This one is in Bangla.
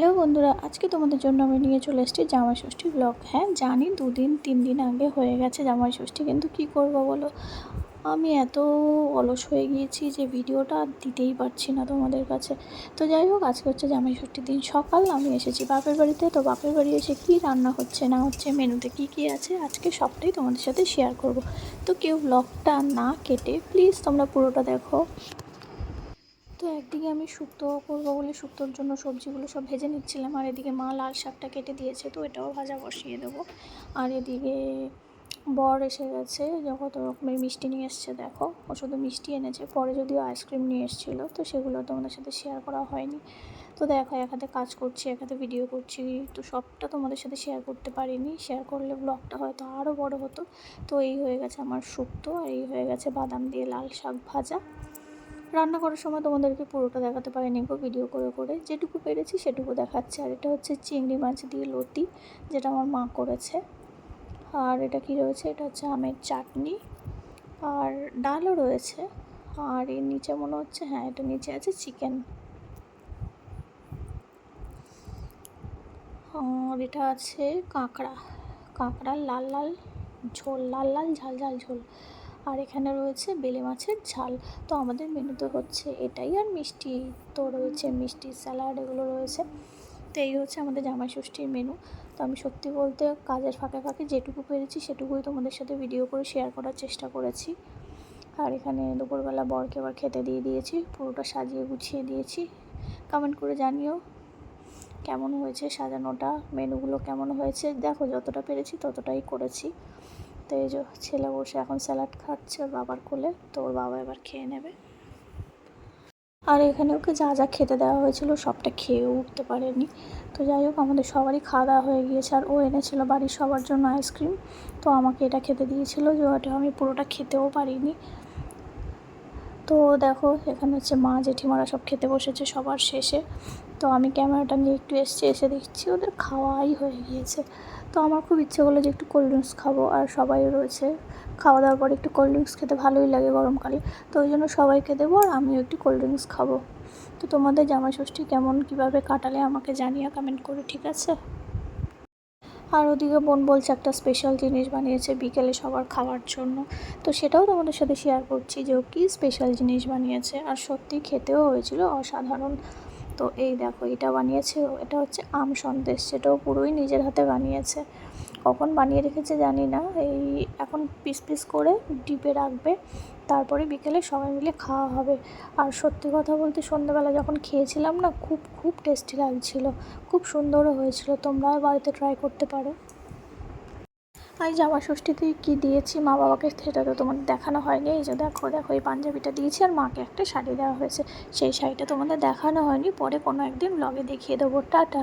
হ্যালো বন্ধুরা, আজকে তোমাদের জন্য আমি নিয়ে চলে এসেছি জামাই ষষ্ঠী ব্লগ হ্যাঁ জানি দুদিন, তিন দিন আগে হয়ে গেছে জামাই ষষ্ঠী, কিন্তু কি করব বলো? আমি এত অলস হয়ে গিয়েছি যে ভিডিওটা দিতেই পারছি না তোমাদের কাছে। তো যাই হোক, আজকে হচ্ছে জামাই ষষ্ঠীর দিন। সকাল আমি এসেছি বাপের বাড়িতে, তো বাপের বাড়ি এসে কী রান্না হচ্ছে, না হচ্ছে, মেনুতে কী কী আছে, আজকে সবটাই তোমাদের সাথে শেয়ার করব। তো কেউ ব্লগটা না কেটে প্লিজ তোমরা পুরোটা দেখো। একদিকে আমি শুক্তো করব বলে শুক্তোর জন্য সবজিগুলো সব ভেজে নিচ্ছিলাম, আর এদিকে মা লাল শাকটা কেটে দিয়েছে, তো এটাও ভাজা বসিয়ে দেবো। আর এদিকে বর এসে গেছে কত রকমের মিষ্টি নিয়ে এসছে, দেখো, ও শুধু মিষ্টি এনেছে, পরে যদিও আইসক্রিম নিয়ে এসেছিল, তো সেগুলো তোমাদের সাথে শেয়ার করা হয়নি। তো দেখো, এক হাতে কাজ করছি, এক হাতে ভিডিও করছি, তো সবটা তোমাদের সাথে শেয়ার করতে পারিনি শেয়ার করলে ব্লগটা হয়তো আরও বড় হতো। তো এই হয়ে গেছে আমার শুক্তো, আর এই হয়ে গেছে বাদাম দিয়ে লাল শাক ভাজা। রান্না করার সময় তোমাদেরকে পুরোটা দেখাতে পারিনি গো ভিডিও করে করে। যেটুকু পেরেছি সেটুকু দেখাচ্ছে। আর এটা হচ্ছে চিংড়ি মাছ দিয়ে লতি, যেটা আমার মা করেছে। আর এটা কি রয়েছে? এটা হচ্ছে আমের চাটনি। আর ডালও রয়েছে। আর এর নিচে মনে হচ্ছে হ্যাঁ এটা নিচে আছে চিকেন। আর এটা আছে কাঁকড়া। কাঁকড়ার লাল লাল ঝোল, লাল লাল ঝাল ঝাল ঝোল। আর এখানে রয়েছে বেলে মাছের ঝাল। তো আমাদের মেনুতে হচ্ছে এটাই। আর মিষ্টি তো রয়েছে, মিষ্টি স্যালাড এগুলো রয়েছে। তো এই হচ্ছে আমাদের জামাই ষষ্ঠীর মেনু তো আমি সত্যি বলতে কাজের ফাঁকে ফাঁকে যেটুকু পেরেছি, সেটুকুই তোমাদের সাথে ভিডিও করে শেয়ার করার চেষ্টা করেছি। আর এখানে দুপুরবেলা বরকে আবার খেতে দিয়ে দিয়েছি, পুরোটা সাজিয়ে গুছিয়ে দিয়েছি। কমেন্ট করে জানিও কেমন হয়েছে সাজানোটা মেনুগুলো কেমন হয়েছে। দেখো যতটা পেরেছি ততটাই করেছি। তো এই যে ছেলে বসে এখন স্যালাড খাচ্ছে বাবার কোলে, তো ওর বাবা এবার খেয়ে নেবে। আর এখানে ওকে যা যা খেতে দেওয়া হয়েছিল সবটা খেয়েও উঠতে পারেনি। তো যাই হোক, আমাদের সবারই খাওয়া দাওয়া হয়ে গিয়েছে আর ও এনেছিল বাড়ির সবার জন্য আইসক্রিম তো আমাকে এটা খেতে দিয়েছিল যে ওটা আমি পুরোটা খেতেও পারিনি। তো দেখো, এখানে হচ্ছে মা, জেঠিমারা সব খেতে বসেছে সবার শেষে। তো আমি ক্যামেরাটা নিয়ে একটু এসছি, এসে দেখছি ওদের খাওয়াই হয়ে গিয়েছে। তো আমার খুব ইচ্ছে হলো যে একটু কোল্ড ড্রিঙ্কস খাব আর সবাই রয়েছে। খাওয়া দাওয়ার পর একটু কোল্ড ড্রিঙ্কস খেতে ভালোই লাগে গরমকালে। তো ওই জন্য সবাইকে দেবো আর আমিও একটু কোল্ড ড্রিঙ্কস খাব। তো তোমাদের জামাই ষষ্ঠী কেমন, কীভাবে কাটালে আমাকে জানিয়ে কমেন্ট করে, ঠিক আছে? আর ওদিকে বোন বলছে একটা স্পেশাল জিনিস বানিয়েছে বিকেলে সবার খাওয়ার জন্য। তো সেটাও তোমাদের সাথে শেয়ার করছি যে ও কী স্পেশাল জিনিস বানিয়েছে। আর সত্যি খেতেও হয়েছিল অসাধারণ। তো এই দেখো, এটা বানিয়েছে, এটা হচ্ছে আম সন্দেশ, সেটাও পুরোই নিজের হাতে বানিয়েছে। কখন বানিয়ে রেখেছে জানি না, এই এখন পিস পিস করে ডিপে রাখবে, তারপরে বিকেলে সবাই মিলে খাওয়া হবে। আর সত্যি কথা বলতে সন্ধ্যাবেলা যখন খেয়েছিলাম না, খুব খুব টেস্টি লাগছিল, খুব সুন্দরও হয়েছিল, তোমরাও বাড়িতে ট্রাই করতে পারো। আমি জামা ষষ্ঠীতে কী দিয়েছি? মা বাবাকে সেটা তো তোমাদের দেখানো হয়নি। এই যে দেখো দেখো, এই পাঞ্জাবিটা দিয়েছি আর মাকে একটা শাড়ি দেওয়া হয়েছে। সেই শাড়িটা তোমাদের দেখানো হয়নি। পরে কোনো একদিন ব্লগে দেখিয়ে দেবো। টাটা।